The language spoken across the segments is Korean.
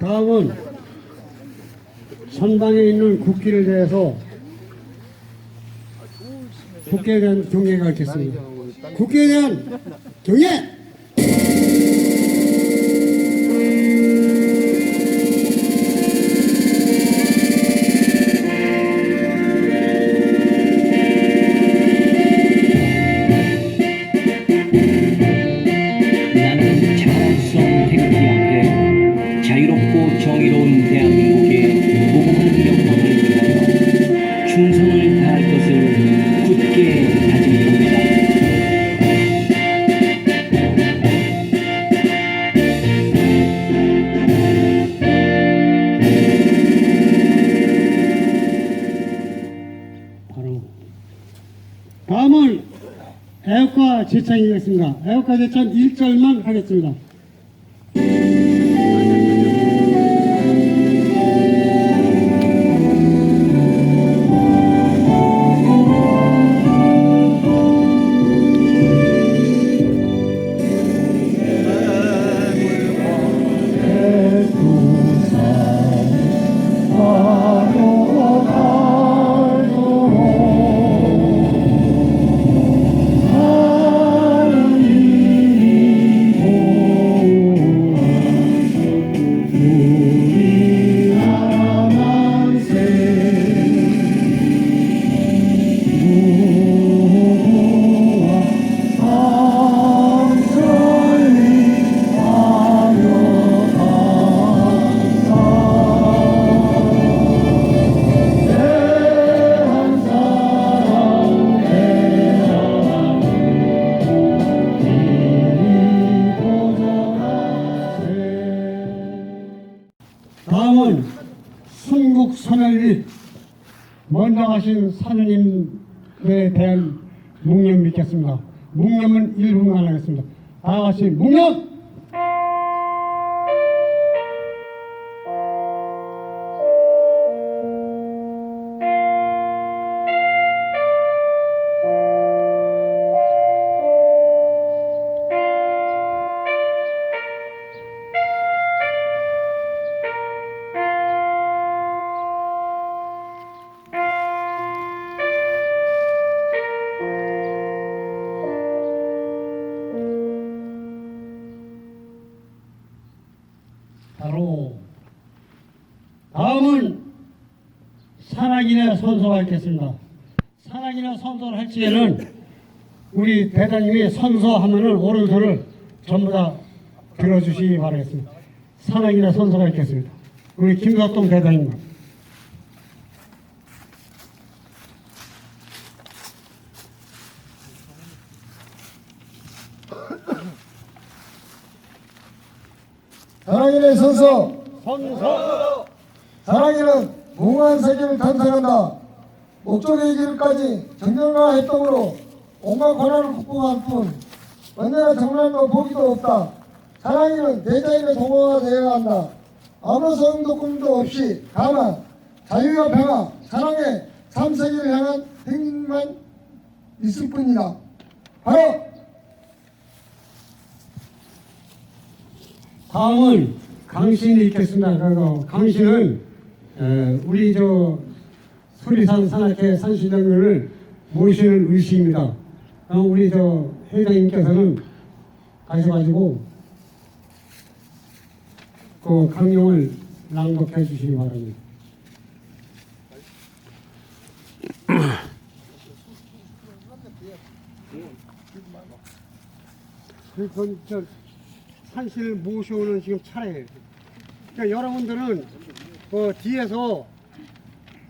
다음은 선방에 있는 국기를 대해서 국기에 대한 경례가 있겠습니다. 국기에 대한 경례! 제창이겠습니다. 애국가 제창 1절만 하겠습니다. 먼저 가신 사느님에 대한 묵념 믿겠습니다. 묵념은 1분간 하겠습니다. 다 같이 묵념! 바로 다음은 산악인의 선서가 있겠습니다. 산악인의 선서를 할 적에는 우리 대장님이 선서하면은 오른손을 전부 다 들어주시기 바라겠습니다. 산악인의 선서가 있겠습니다. 우리 김석동 대장님. 선서 선서. 사랑이는 무궁한 세계를 탐색한다. 목적의 길까지 정령과 했동으로 온갖 고난을 극복한 뿐 언제나 정난도 보기도 없다. 사랑이는 대자인의 동호가 되어야 한다. 아무 소용도 꿈도 없이 다만 자유와 평화 사랑의 참세계를 향한 행진만 있을 뿐이다. 바로 다음은 강신이 있겠습니다. 그리고 강신은 에, 우리 저 소리산 산악회 산신령을 모시는 의식입니다. 어, 우리 저 회장님께서는 가셔가지고 그 강령을 낭독해 주시기 바랍니다. 그, 저, 산신을 모셔오는 지금 차례예요. 그러니까 여러분들은 그 뒤에서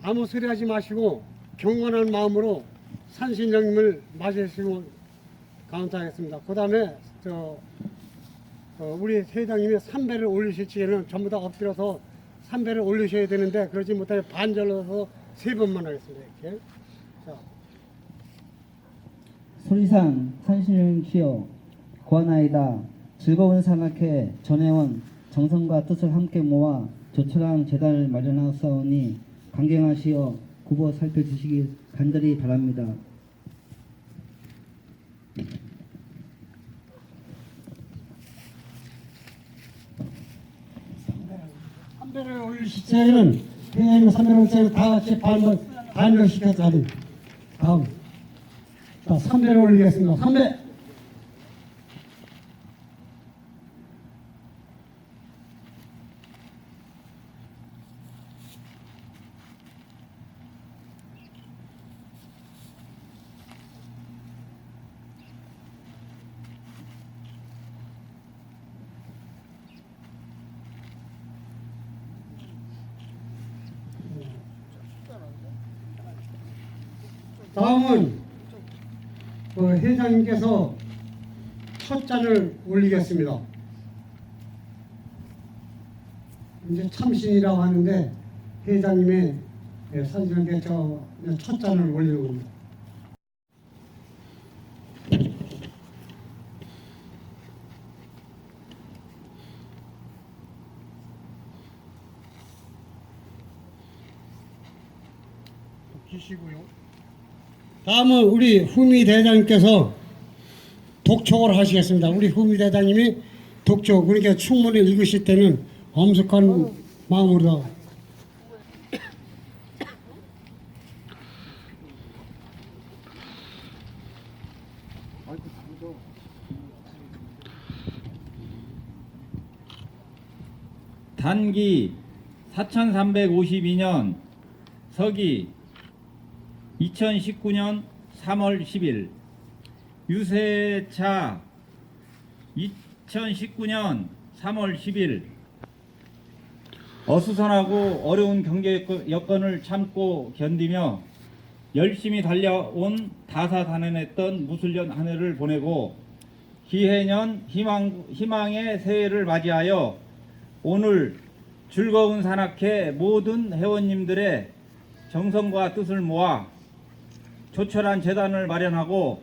아무 소리 하지 마시고 경건한 마음으로 산신령님을 맞이하시고 감사하겠습니다. 그 다음에 저 어, 우리 회장님이 삼배를 올리실 적에는 전부 다 엎드려서 삼배를 올리셔야 되는데 그러지 못하게 반절로서 세 번만 하겠습니다. 이렇게. 자, 소리산 산신령시여 고하나이다 즐거운 산악회 전회원 정성과 뜻을 함께 모아 조촐한 재단을 마련하사오니 강경하시어 굽어 살펴주시길 간절히 바랍니다. 선배를 올리실 때는 회장님 선배를 올릴 때는 다 같이 반을 반을 시켜서 다음 자 선배를 올리겠습니다. 선배. 다음은 그 회장님께서 첫 잔을 올리겠습니다. 이제 참신이라고 하는데 회장님의 예, 사진에 저첫 잔을 올리는 겁니다. 기시고요. 다음은 우리 후미 대장님께서 독촉을 하시겠습니다. 우리 후미 대장님이 독촉, 그러니까 충문을 읽으실 때는 엄숙한 마음으로 단기 4352년 서기 2019년 3월 10일. 유세차. 2019년 3월 10일. 어수선하고 어려운 경제 여건을 참고 견디며 열심히 달려온 다사다난했던 무술년 한 해를 보내고 기해년 희망, 희망의 새해를 맞이하여 오늘 즐거운 산악회 모든 회원님들의 정성과 뜻을 모아 조촐한 재단을 마련하고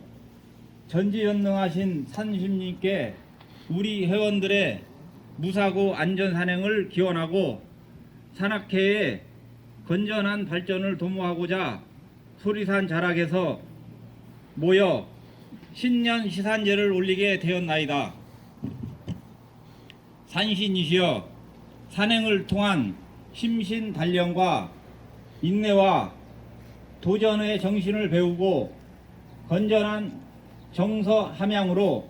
전지전능하신 산신님께 우리 회원들의 무사고 안전 산행을 기원하고 산악회의 건전한 발전을 도모하고자 소리산 자락에서 모여 신년 시산제를 올리게 되었나이다. 산신이시여 산행을 통한 심신 단련과 인내와 도전의 정신을 배우고 건전한 정서 함양으로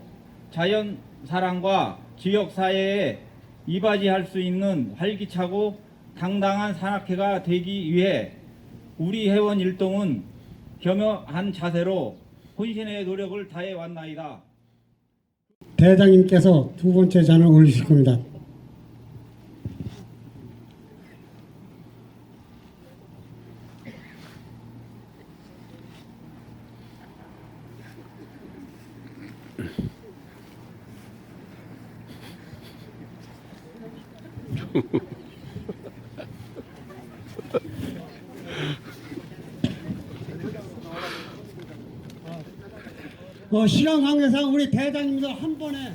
자연 사랑과 지역 사회에 이바지할 수 있는 활기차고 당당한 산악회가 되기 위해 우리 회원 일동은 겸허한 자세로 혼신의 노력을 다해 왔나이다. 대장님께서 두 번째 잔을 올리실 겁니다. 어, 시간 관계상 우리 대장님도 한 번에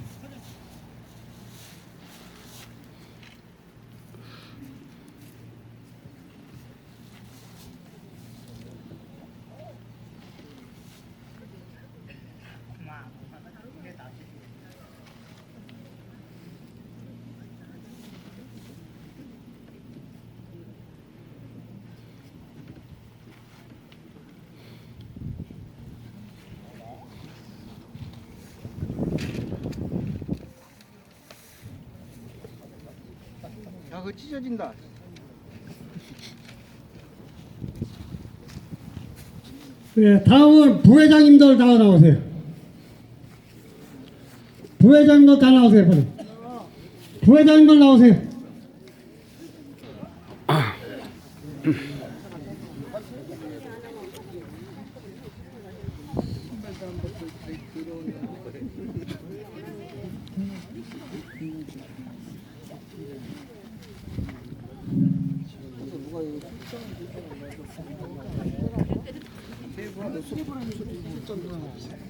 그거 찢어진다. 네, 다음은 부회장님들 다 나오세요. 부회장님들 다 나오세요, 빨리. 부회장님들 나오세요. 테이블 하나 테이블 하나